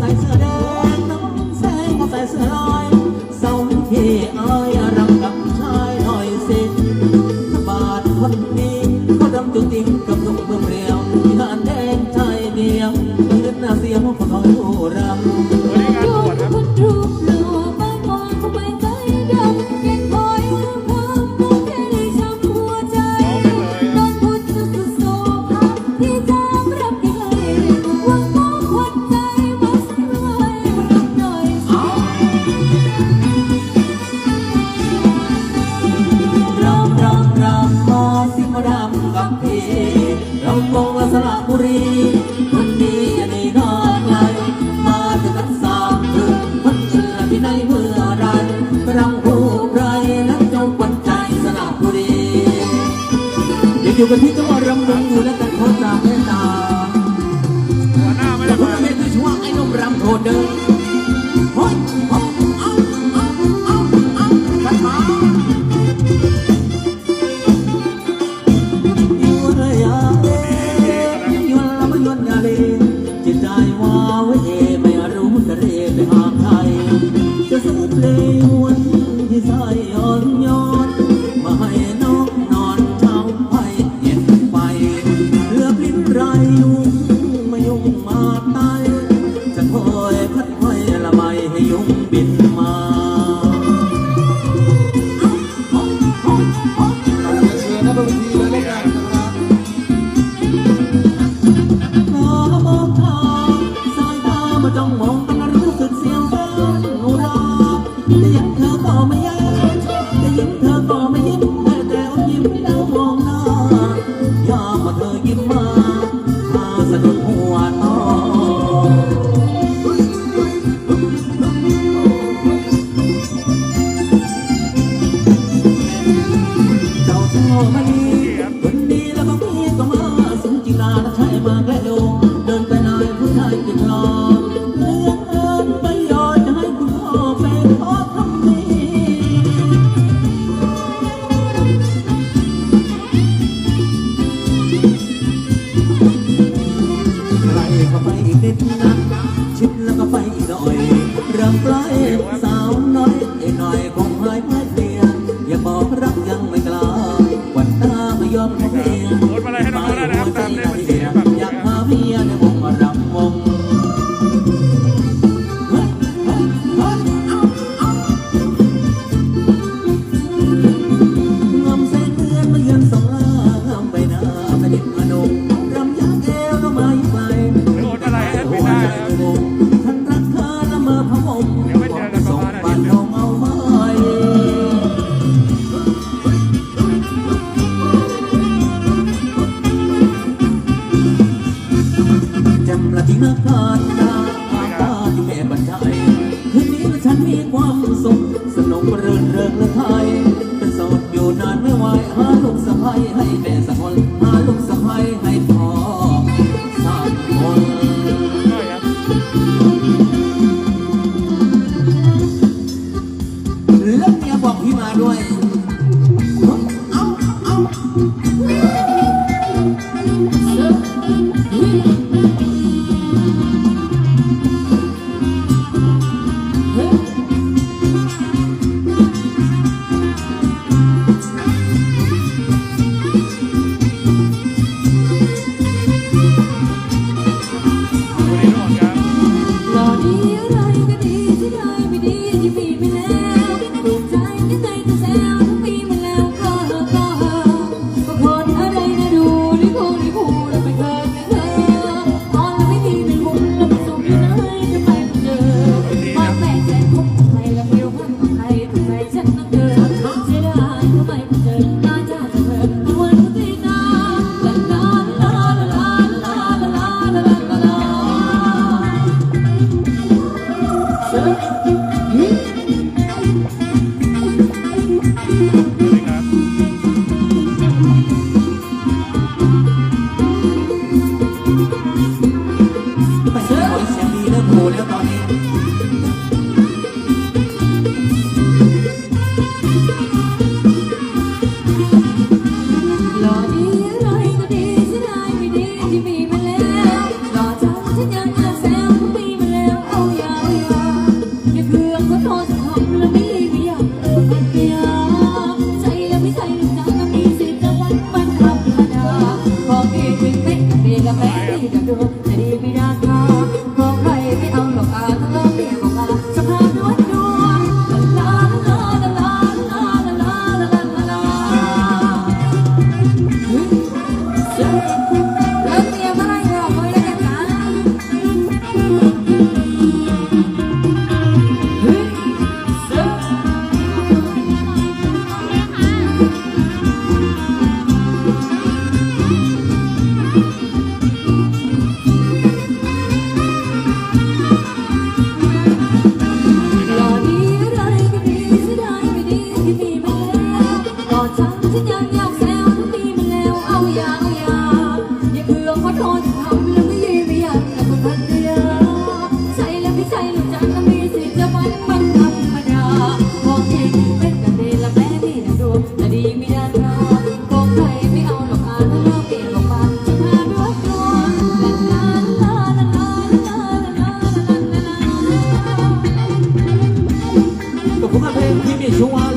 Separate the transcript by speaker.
Speaker 1: 白色的 รำรำรำมอสิมรำกับพีรำวงละสระบุรีคนดีอย่า
Speaker 2: หนี
Speaker 1: นอนไกลมาถึงกันสามคืนวันเจอพี่ในเมื่อไรรำผู้ไรนั้จงวัน
Speaker 3: ใจสระบุรีอยู่กัน
Speaker 1: ที่จังหวัด ยังแต่ยิ้มเธอก็ไม่ยิ้มแต่แต่อมยิ้มแล้วมองหน้ายามาเธอยิ้มมาตาสดุหัวตเจ้าชอบมัดีคนดีแล้วก็พี่ก็มาสมจิตาแลใช่มาแล้ว รักยังไม่กล้าวันตาไม่ยอมแพ้ เลิกา
Speaker 2: ดตา
Speaker 1: คาที่แม่บรรทัยคืนนี้ฉันมีความสุขสนุกเริงเริงและไทยแต่สดอยู่นานไม่ไหวหาลูกสะใภ้ให้แม่ João